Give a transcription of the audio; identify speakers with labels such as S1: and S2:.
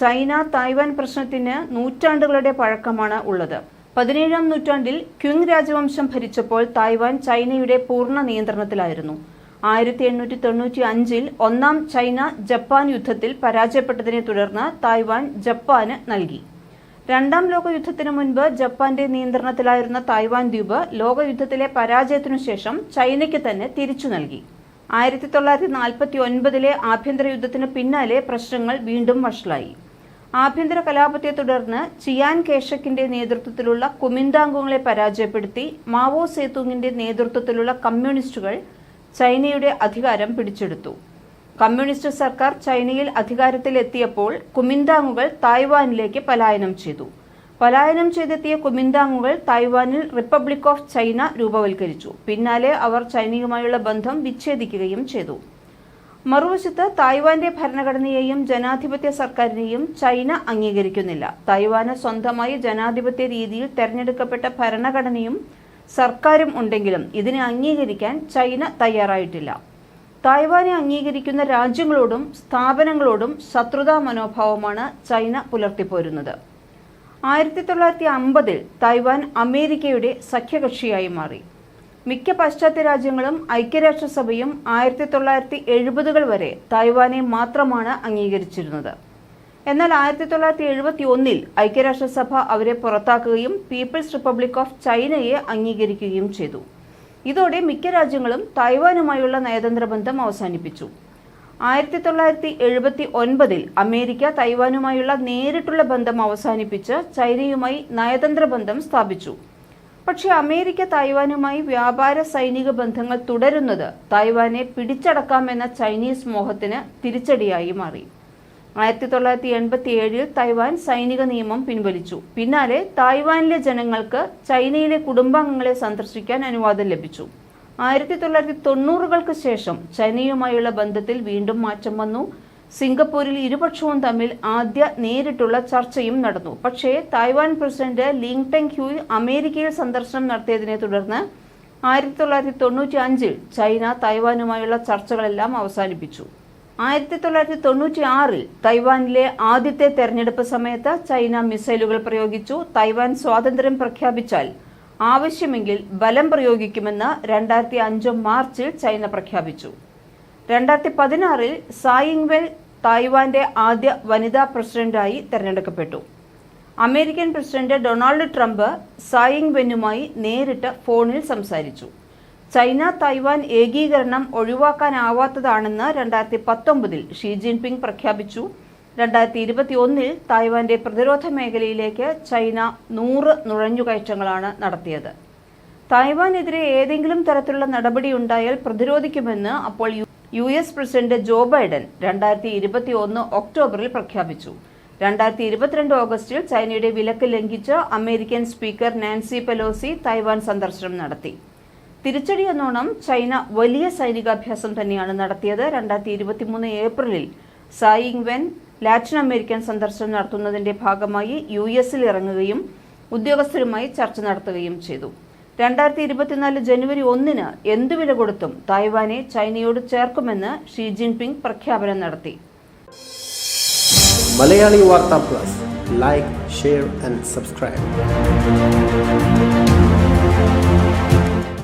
S1: China Taiwan പ്രശ്നത്തിന് നൂറ്റാണ്ടുകളുടെ പഴക്കമാണ് ഉള്ളത്. പതിനേഴാം നൂറ്റാണ്ടിൽ ക്യുങ് രാജവംശം ഭരിച്ചപ്പോൾ തായ്വാൻ ചൈനയുടെ പൂർണ നിയന്ത്രണത്തിലായിരുന്നു. ആയിരത്തി എണ്ണൂറ്റി തൊണ്ണൂറ്റി അഞ്ചിൽ ഒന്നാം ചൈന ജപ്പാൻ യുദ്ധത്തിൽ പരാജയപ്പെട്ടതിനെ തുടർന്ന് തായ്വാൻ ജപ്പാന് നൽകി. രണ്ടാം ലോക യുദ്ധത്തിനു മുൻപ് ജപ്പാന്റെ നിയന്ത്രണത്തിലായിരുന്ന തായ്വാൻ ദ്വീപ് ലോകയുദ്ധത്തിലെ പരാജയത്തിനു ശേഷം ചൈനയ്ക്ക് തന്നെ തിരിച്ചു നൽകി. ആയിരത്തി തൊള്ളായിരത്തി നാൽപ്പത്തി ഒൻപതിലെ ആഭ്യന്തര യുദ്ധത്തിന് പിന്നാലെ പ്രശ്നങ്ങൾ വീണ്ടും വഷളായി. ആഭ്യന്തര കലാപത്തെ തുടർന്ന് ചിയാൻ കേഷക്കിന്റെ നേതൃത്വത്തിലുള്ള കുമിന്താംഗങ്ങളെ പരാജയപ്പെടുത്തി മാവോ സേതുങ്ങിന്റെ നേതൃത്വത്തിലുള്ള കമ്മ്യൂണിസ്റ്റുകൾ ചൈനയുടെ അധികാരം പിടിച്ചെടുത്തു. കമ്മ്യൂണിസ്റ്റ് സർക്കാർ ചൈനയിൽ അധികാരത്തിലെത്തിയപ്പോൾ കുമിന്താങ്ങുകൾ തായ്വാനിലേക്ക് പലായനം ചെയ്തു. പലായനം ചെയ്തെത്തിയ കുമിന്താങ്ങുകൾ തായ്വാനിൽ റിപ്പബ്ലിക് ഓഫ് ചൈന രൂപവൽക്കരിച്ചു. പിന്നാലെ അവർ ചൈനയുമായുള്ള ബന്ധം വിച്ഛേദിക്കുകയും ചെയ്തു. മറുവശത്ത് തായ്വാന്റെ ഭരണഘടനയെയും ജനാധിപത്യ സർക്കാരിനെയും ചൈന അംഗീകരിക്കുന്നില്ല. തായ്വാന് സ്വന്തമായി ജനാധിപത്യ രീതിയിൽ തെരഞ്ഞെടുക്കപ്പെട്ട ഭരണഘടനയും സർക്കാരും ഉണ്ടെങ്കിലും ഇതിനെ അംഗീകരിക്കാൻ ചൈന തയ്യാറായിട്ടില്ല. തായ്വാനെ അംഗീകരിക്കുന്ന രാജ്യങ്ങളോടും സ്ഥാപനങ്ങളോടും ശത്രുതാ മനോഭാവമാണ് ചൈന പുലർത്തിപ്പോരുന്നത്. ആയിരത്തി തൊള്ളായിരത്തി അമ്പതിൽ തായ്വാൻ അമേരിക്കയുടെ സഖ്യകക്ഷിയായി മാറി. മിക്ക പാശ്ചാത്യ രാജ്യങ്ങളും ഐക്യരാഷ്ട്രസഭയും ആയിരത്തി തൊള്ളായിരത്തി എഴുപതുകൾ വരെ തായ്വാനെ മാത്രമാണ് അംഗീകരിച്ചിരുന്നത്. എന്നാൽ ആയിരത്തി തൊള്ളായിരത്തി എഴുപത്തി ഒന്നിൽ ഐക്യരാഷ്ട്രസഭ അവരെ പുറത്താക്കുകയും പീപ്പിൾസ് റിപ്പബ്ലിക് ഓഫ് ചൈനയെ അംഗീകരിക്കുകയും ചെയ്തു. ഇതോടെ മിക്ക രാജ്യങ്ങളും തായ്വാനുമായുള്ള നയതന്ത്ര ബന്ധം അവസാനിപ്പിച്ചു. ആയിരത്തി തൊള്ളായിരത്തി എഴുപത്തി ഒൻപതിൽ അമേരിക്ക തൈവാനുമായുള്ള നേരിട്ടുള്ള ബന്ധം അവസാനിപ്പിച്ച് ചൈനയുമായി നയതന്ത്ര ബന്ധം സ്ഥാപിച്ചു. പക്ഷേ അമേരിക്ക തായ്വാനുമായി വ്യാപാര സൈനിക ബന്ധങ്ങൾ തുടരുന്നത് തായ്വാനെ പിടിച്ചടക്കാമെന്ന ചൈനീസ് മോഹത്തിന് തിരിച്ചടിയായി മാറി. ആയിരത്തി തൊള്ളായിരത്തി എൺപത്തി ഏഴിൽ തായ്വാൻ സൈനിക നിയമം പിൻവലിച്ചു. പിന്നാലെ തായ്വാനിലെ ജനങ്ങൾക്ക് ചൈനയിലെ കുടുംബാംഗങ്ങളെ സന്ദർശിക്കാൻ അനുവാദം ലഭിച്ചു. ആയിരത്തി തൊള്ളായിരത്തി തൊണ്ണൂറുകൾക്ക് ശേഷം ചൈനയുമായുള്ള ബന്ധത്തിൽ വീണ്ടും മാറ്റം വന്നു. സിംഗപ്പൂരിൽ ഇരുപക്ഷവും തമ്മിൽ ആദ്യ നേരിട്ടുള്ള ചർച്ചയും നടന്നു. പക്ഷേ Taiwan president Lee Teng Hui അമേരിക്കയിൽ സന്ദർശനം നടത്തിയതിനെ തുടർന്ന് ആയിരത്തി തൊള്ളായിരത്തി തൊണ്ണൂറ്റി അഞ്ചിൽ ചൈന തായ്വാനുമായുള്ള ചർച്ചകളെല്ലാം അവസാനിപ്പിച്ചു. ആയിരത്തി തൊള്ളായിരത്തി തൊണ്ണൂറ്റി ആറിൽ തൈവാനിലെ ആദ്യത്തെ തെരഞ്ഞെടുപ്പ് സമയത്ത് ചൈന മിസൈലുകൾ പ്രയോഗിച്ചു. തൈവാൻ സ്വാതന്ത്ര്യം പ്രഖ്യാപിച്ചാൽ ആവശ്യമെങ്കിൽ ബലം പ്രയോഗിക്കുമെന്ന് രണ്ടായിരത്തി അഞ്ച് മാർച്ചിൽ ചൈന പ്രഖ്യാപിച്ചു. രണ്ടായിരത്തി പതിനാറിൽ സായിങ്വെൽ തായ്വാന്റെ ആദ്യ വനിതാ പ്രസിഡന്റായി തെരഞ്ഞെടുക്കപ്പെട്ടു. American president Donald Trump Tsai Ing വെന്നുമായി നേരിട്ട് ഫോണിൽ സംസാരിച്ചു. ചൈന തായ്വാൻ ഏകീകരണം ഒഴിവാക്കാനാവാത്തതാണെന്ന് രണ്ടായിരത്തി പത്തൊമ്പതിൽ ഷീ ജിൻപിങ് പ്രഖ്യാപിച്ചു. രണ്ടായിരത്തി ഇരുപത്തി ഒന്നിൽ തായ്വാന്റെ പ്രതിരോധ മേഖലയിലേക്ക് ചൈന നൂറ് നുഴഞ്ഞുകയറ്റങ്ങളാണ് നടത്തിയത്. തായ്വാനെതിരെ ഏതെങ്കിലും തരത്തിലുള്ള നടപടി ഉണ്ടായാൽ പ്രതിരോധിക്കുമെന്ന് അപ്പോൾ U S president Joe Biden രണ്ടായിരത്തി ഇരുപത്തി ഒന്ന് ഒക്ടോബറിൽ പ്രഖ്യാപിച്ചു. രണ്ടായിരത്തി ഇരുപത്തിരണ്ട് ഓഗസ്റ്റിൽ ചൈനയുടെ വിലക്ക് ലംഘിച്ച് American speaker Nancy Pelosi Taiwan സന്ദർശനം നടത്തി. തിരിച്ചടി എന്നോണം ചൈന വലിയ സൈനികാഭ്യാസം തന്നെയാണ് നടത്തിയത്. രണ്ടായിരത്തി ഇരുപത്തിമൂന്ന് ഏപ്രിലിൽ സായിങ് വെൻ ലാറ്റിൻ അമേരിക്കൻ സന്ദർശനം നടത്തുന്നതിന്റെ ഭാഗമായി യു എസിൽ ഇറങ്ങുകയും ഉദ്യോഗസ്ഥരുമായി ചർച്ച നടത്തുകയും ചെയ്തു. രണ്ടായിരത്തി ഇരുപത്തിനാല് ജനുവരി ഒന്നിന് എന്തു വില കൊടുത്തും തായ്വാനെ ചൈനയോട് ചേർക്കുമെന്ന് ഷീ ജിൻപിങ് പ്രഖ്യാപനം നടത്തി.
S2: മലയാളി വാർത്താ plus. Like share and subscribe